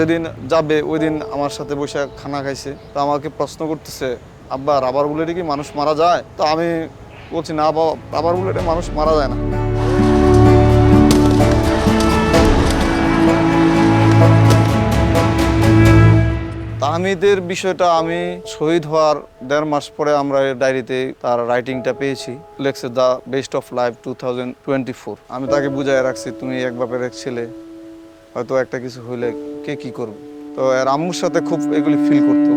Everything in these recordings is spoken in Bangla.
যেদিন যাবে ওই দিন আমার সাথে বসে খানা খাইছে। তো আমাকে প্রশ্ন করতেছে, আব্বা রাবার বুলেটে কি মানুষ মারা যায়? তো আমি বলছি, না, বাবা রাবার বুলেটে মানুষ মারা যায় না। তাহমিদের বিষয়টা আমি শহীদ হওয়ার দেড় মাস পরে আমরা ডায়েরিতে তার রাইটিংটা পেয়েছি। লেখছে the best of life two thousand twenty four আমি তাকে বুঝাই রাখছি, তুমি এক বাপের এক ছেলে, হয়তো একটা কিছু হইলে কে কি করবে? তো এর আম্মুর সাথে খুব এগুলি ফিল করতো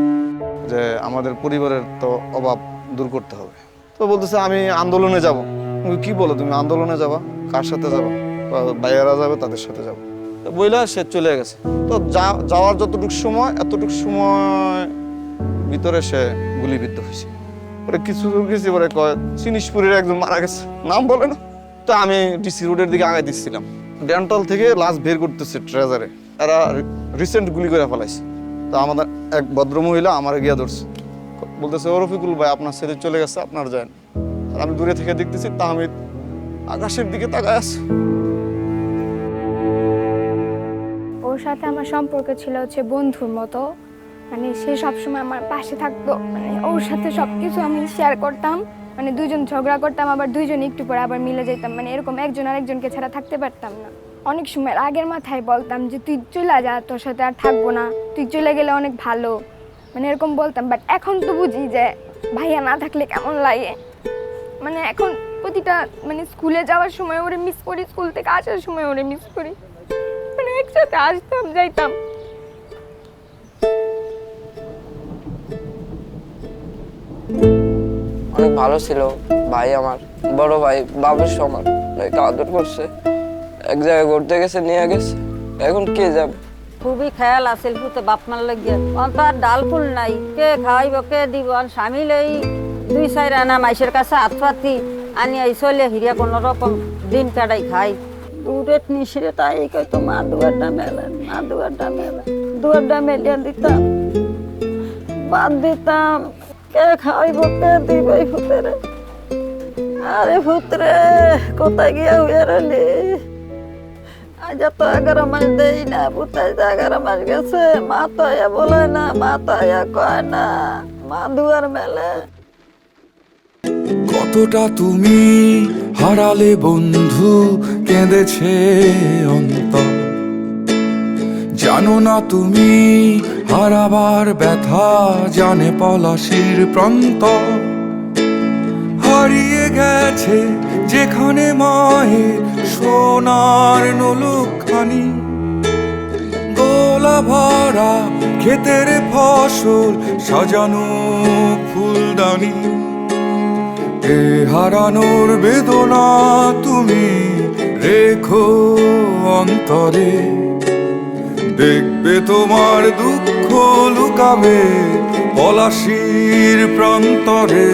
যে আমাদের পরিবারের তো অভাব দূর করতে হবে। তো বলতেছে, আমি আন্দোলনে যাব। কি বলো, তুমি আন্দোলনে যাবা? কার সাথে যাবা? বাইরেরা যাবে, তাদের সাথে যাব? বইলা সে চলে গেছে। তো যাওয়ার যতটুকু সময়, এতটুকু সময় ভিতরে সে গুলিবিদ্ধ হয়েছে। পরে কিছু গেছি পরে কয় চিনিসপুরের একজন মারা গেছে। নাম বলে না। তো আমি ডিসি রোডের দিকে আগাই দিচ্ছিলাম। ডেন্টাল থেকে লাশ বের করতেছে ট্রেজারে। এরা রিসেন্ট গুলি করে ফেলাইছে। তো আমাদের এক ভদ্র মহিলা আমার গিয়া ধরছে। বলতেছে, ও রফিকুল ভাই, আপনার ছেলে চলে গেছে, আপনার আর আমি দূরে থেকে দেখতেছি তাহমিদ আকাশের দিকে তাকায় আছে। ওর সাথে আমার সম্পর্ক ছিল হচ্ছে বন্ধুর মতো। মানে সে সবসময় আমার পাশে থাকতো। মানে ওর সাথে সব কিছু আমি শেয়ার করতাম। মানে দুজন ঝগড়া করতাম, আবার দুইজন একটু পরে আবার মিলে যেতাম। মানে এরকম একজন আরেকজনকে ছাড়া থাকতে পারতাম না। অনেক সময় আগের মাথায় বলতাম যে, তুই চলে যা, তোর সাথে আর থাকব না। তুই চলে গেলে অনেক ভালো। মানে এরকম বলতাম। বাট এখন তো বুঝি যে, ভাইয়া না থাকলে কেমন লাগে? মানে এখন প্রতিটা মানে স্কুলে যাওয়ার সময় ওরে মিস করি, স্কুল থেকে আসার সময় ওরে মিস করি। মানে একসাথে আসতাম, যাইতাম। অনেক ভালো ছিল ভাই আমার, বড় ভাই, বাবুর সমান। আদর করছে। এক জায়গায় ঘুরতে গেছে নিয়ে গেছে। এখন কে যাবে? খুবই খেয়াল আছিল পুতে বাপ মার লাগিয়া অন্ত আর ডাল ফুল নাই কে খাওয়াইব কে দিব? আর স্বামী লই দুই চার আনা মাইসের কাছে হাত পাতি আনি আই চলে হিরিয়া কোনো রকম দিন কাটাই খাই। দূরের নিশিরে তাই কই তো মা দুয়ারটা মেলেন মা দুয়ারটা মেলেন দুয়ারটা মেলিয়া দিতাম বাদ দিতাম। কে খাওয়াইব কে দিব এই ফুতেরে আরে ফুতরে কোথায় গিয়া হইয়া রলি আজ তো এগারো মাস দেই না, পুতাই তো এগারো মাস গেছে, মা তো আয়া বলে না, মা তো আয়া কয় না, মা দুয়ার মেলে। কতটা তুমি হারালে বন্ধু কেঁদেছে অন্তর। জানো না তুমি হারাবার ব্যথা জানে পলাশির প্রান্ত হারিয়ে গেছে যেখানে মায়ের সোনার নলুকখানি। দোলা ভরা ক্ষেতের ফসল সাজানো ফুলদানি। এ হারানোর বেদনা তুমি রেখো অন্তরে। দেখবে তোমার দুঃখ লুকাবে পলাশির প্রান্তরে।